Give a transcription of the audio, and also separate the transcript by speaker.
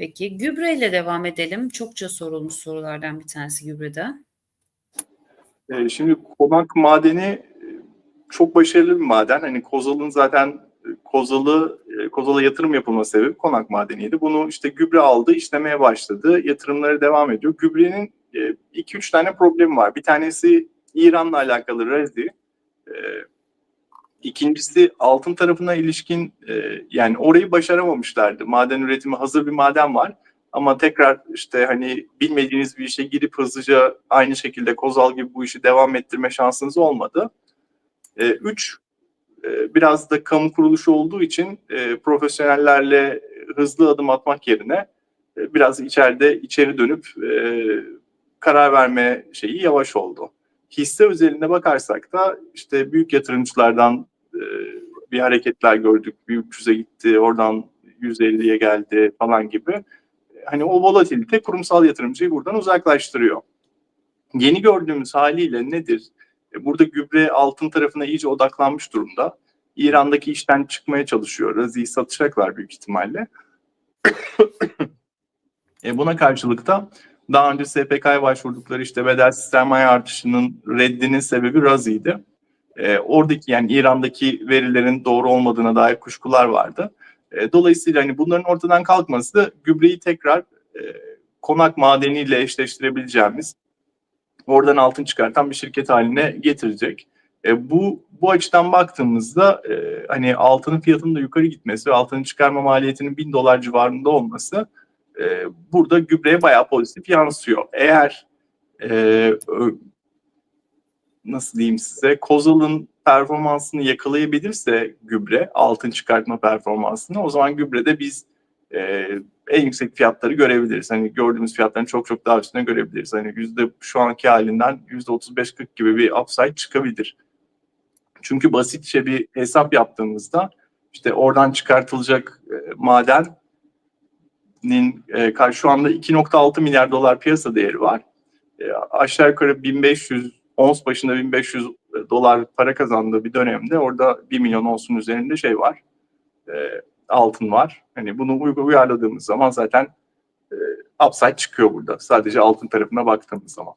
Speaker 1: Peki gübreyle devam edelim. Çokça sorulmuş sorulardan bir tanesi gübrede.
Speaker 2: Ee, Şimdi konak madeni e, çok başarılı bir maden. Hani Kozal'ın zaten e, Kozal'ı e, Kozal'a yatırım yapılma sebebi konak madeniydi. Bunu işte gübre aldı, işlemeye başladı. Yatırımları devam ediyor. Gübrenin 2-3 tane problemi var. Bir tanesi İran'la alakalı Razi. İkincisi altın tarafına ilişkin e, yani orayı başaramamışlardı. Maden üretimi hazır bir maden var. Ama tekrar işte hani bilmediğiniz bir işe girip hızlıca aynı şekilde Kozal gibi bu işi devam ettirme şansınız olmadı. E, üç, e, biraz da kamu kuruluşu olduğu için e, profesyonellerle hızlı adım atmak yerine e, biraz içeride içeri dönüp e, karar verme şeyi yavaş oldu. Hisse özelinde bakarsak da işte büyük yatırımcılardan e, bir hareketler gördük. Bir 300'e gitti, oradan 150'ye geldi falan gibi hani o volatilite kurumsal yatırımcıyı buradan uzaklaştırıyor. Yeni gördüğümüz haliyle nedir? E, Burada gübre altın tarafına iyice odaklanmış durumda. İran'daki işten çıkmaya çalışıyor. Razi'yi satacaklar büyük ihtimalle. e buna karşılık da daha önce SPK'ya başvurdukları işte bedelsiz sermaye artışının reddinin sebebi Razi'ydi. E, oradaki yani İran'daki verilerin doğru olmadığına dair kuşkular vardı. E, dolayısıyla hani bunların ortadan kalkması da gübreyi tekrar e, konak madeniyle eşleştirebileceğimiz, oradan altın çıkartan bir şirket haline getirecek. E, bu bu açıdan baktığımızda e, hani altının fiyatının da yukarı gitmesi ve altının çıkarma maliyetinin 1000 dolar civarında olması e, burada gübreye bayağı pozitif yansıyor. Eğer e, nasıl diyeyim size Kozal'ın performansını yakalayabilirse gübre altın çıkartma performansını o zaman gübrede biz e, en yüksek fiyatları görebiliriz. Hani gördüğümüz fiyatların çok çok daha üstüne görebiliriz. Hani yüzde şu anki halinden yüzde 35-40 gibi bir upside çıkabilir. Çünkü basitçe bir hesap yaptığımızda işte oradan çıkartılacak e, madenin e, şu anda 2.6 milyar dolar piyasa değeri var. E, aşağı yukarı 1500 ons başında 1500 dolar para kazandığı bir dönemde orada 1 milyon onsun üzerinde şey var. E, altın var. Hani bunu uy- uyarladığımız zaman zaten e, upside çıkıyor burada. Sadece altın tarafına baktığımız zaman.